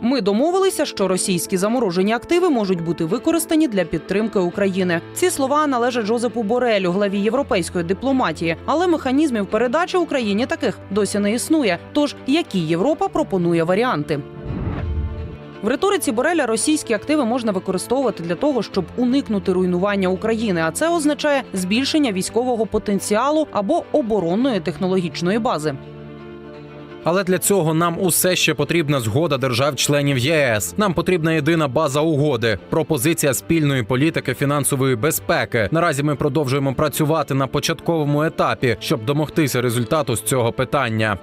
Ми домовилися, що російські заморожені активи можуть бути використані для підтримки України. Ці слова належать Жозепу Борелю, главі європейської дипломатії. Але механізмів передачі Україні таких досі не існує. Тож які Європа пропонує варіанти? В риториці Бореля російські активи можна використовувати для того, щоб уникнути руйнування України, а це означає збільшення військового потенціалу або оборонної технологічної бази. Але для цього нам усе ще потрібна згода держав-членів ЄС. Нам потрібна єдина база угоди, пропозиція спільної політики фінансової безпеки. Наразі ми продовжуємо працювати на початковому етапі, щоб домогтися результату з цього питання.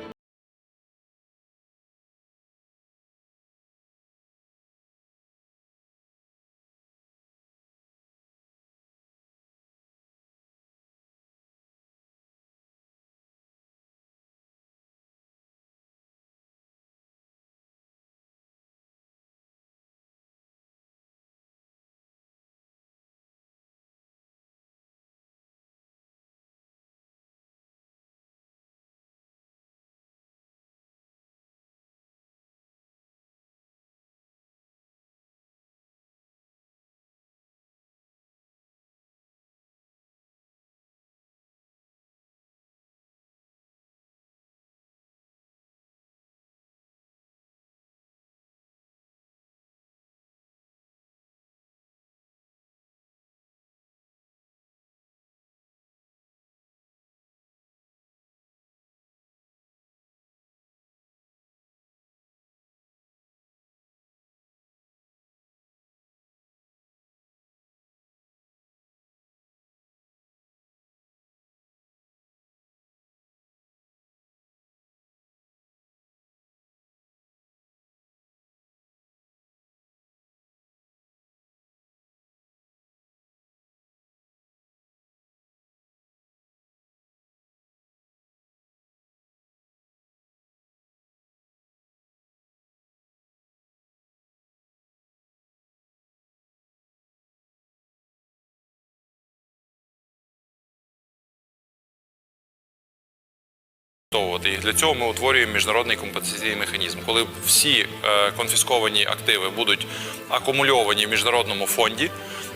Їх. Для цього ми утворюємо міжнародний компенсаційний механізм, коли всі е, конфісковані активи будуть акумульовані в міжнародному фонді.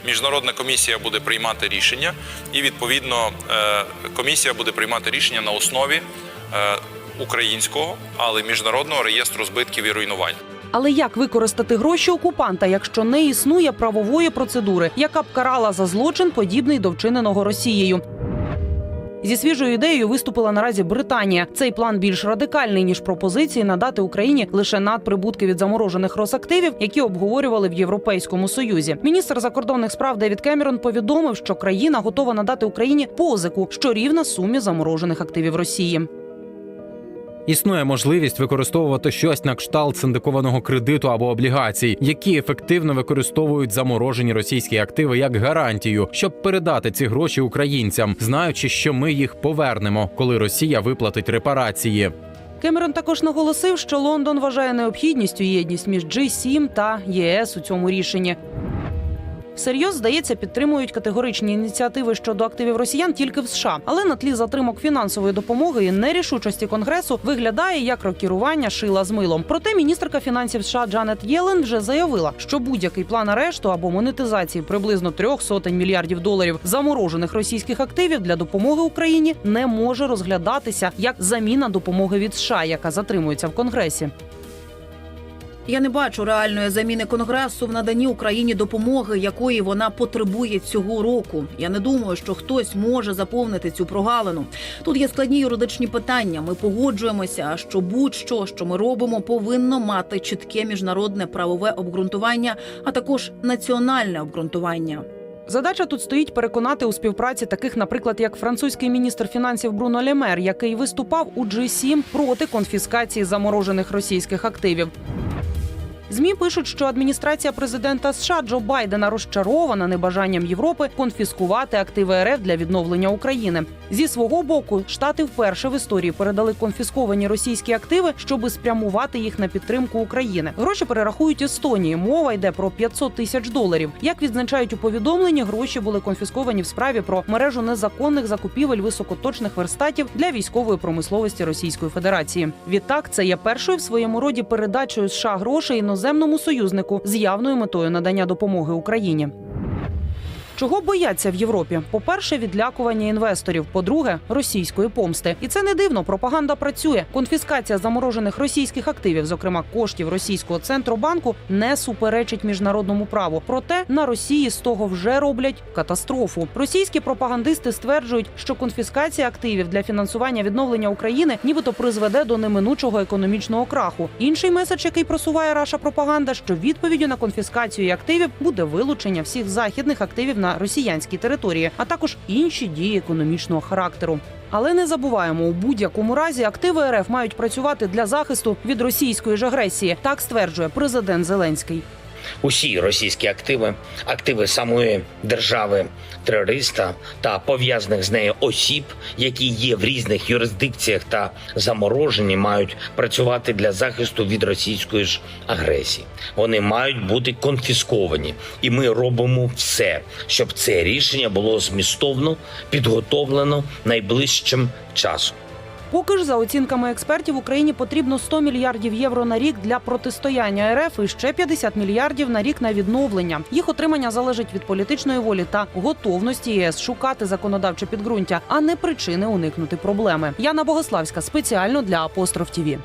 Міжнародна комісія буде приймати рішення, і відповідно е, комісія буде приймати рішення на основі е, українського, але міжнародного реєстру збитків і руйнувань. Але як використати гроші окупанта, якщо не існує правової процедури, яка б карала за злочин, подібний до вчиненого Росією? Зі свіжою ідеєю виступила наразі Британія. Цей план більш радикальний ніж пропозиції надати Україні лише надприбутки від заморожених Росактивів, які обговорювали в Європейському Союзі. Міністр закордонних справ Девід Кемерон повідомив, що країна готова надати Україні позику, що рівна сумі заморожених активів Росії. Існує можливість використовувати щось на кшталт синдикованого кредиту або облігацій, які ефективно використовують заморожені російські активи як гарантію, щоб передати ці гроші українцям, знаючи, що ми їх повернемо, коли Росія виплатить репарації. Кемерон також наголосив, що Лондон вважає необхідністю єдність між G7 та ЄС у цьому рішенні. Всерйоз, здається, підтримують категоричні ініціативи щодо активів росіян тільки в США. Але на тлі затримок фінансової допомоги і нерішучості конгресу виглядає як рокірування шила з милом. Проте міністерка фінансів США Джанет Єлен вже заявила, що будь-який план арешту або монетизації приблизно трьох сотень мільярдів доларів заморожених російських активів для допомоги Україні не може розглядатися як заміна допомоги від США, яка затримується в конгресі. Я не бачу реальної заміни конгресу в наданні Україні допомоги, якої вона потребує цього року. Я не думаю, що хтось може заповнити цю прогалину. Тут є складні юридичні питання. Ми погоджуємося, що будь-що, що ми робимо, повинно мати чітке міжнародне правове обґрунтування, а також національне обґрунтування. Задача тут стоїть переконати у співпраці таких, наприклад, як французький міністр фінансів Бруно Лемер, який виступав у G7 проти конфіскації заморожених російських активів. Змі пишуть, що адміністрація президента США Джо Байдена розчарована небажанням Європи конфіскувати активи РФ для відновлення України. Зі свого боку, штати вперше в історії передали конфісковані російські активи, щоби спрямувати їх на підтримку України. Гроші перерахують Естонії. Мова йде про 500 тисяч доларів. Як відзначають у повідомленні, гроші були конфісковані в справі про мережу незаконних закупівель високоточних верстатів для військової промисловості Російської Федерації. Відтак, це є першою в своєму роді передачею США грошей іноземному союзнику з явною метою надання допомоги Україні. Чого бояться в Європі? По-перше, відлякування інвесторів. По-друге, російської помсти. І це не дивно. Пропаганда працює. Конфіскація заморожених російських активів, зокрема коштів російського центробанку, не суперечить міжнародному праву. Проте на Росії з того вже роблять катастрофу. Російські пропагандисти стверджують, що конфіскація активів для фінансування відновлення України нібито призведе до неминучого економічного краху. Інший меседж, який просуває раша пропаганда, що відповіддю на конфіскацію активів буде вилучення всіх західних активів на росіянській території, а також інші дії економічного характеру. Але не забуваємо, у будь-якому разі активи РФ мають працювати для захисту від російської ж агресії. Так стверджує президент Зеленський. Усі російські активи, активи самої держави терориста та пов'язаних з нею осіб, які є в різних юрисдикціях та заморожені, мають працювати для захисту від російської ж агресії. Вони мають бути конфісковані, і ми робимо все, щоб це рішення було змістовно підготовлено найближчим часом. Поки ж за оцінками експертів Україні потрібно 100 мільярдів євро на рік для протистояння РФ і ще 50 мільярдів на рік на відновлення. Їх отримання залежить від політичної волі та готовності ЄС шукати законодавче підґрунтя, а не причини уникнути проблеми. Яна Богославська спеціально для Апостроф ТІВІ.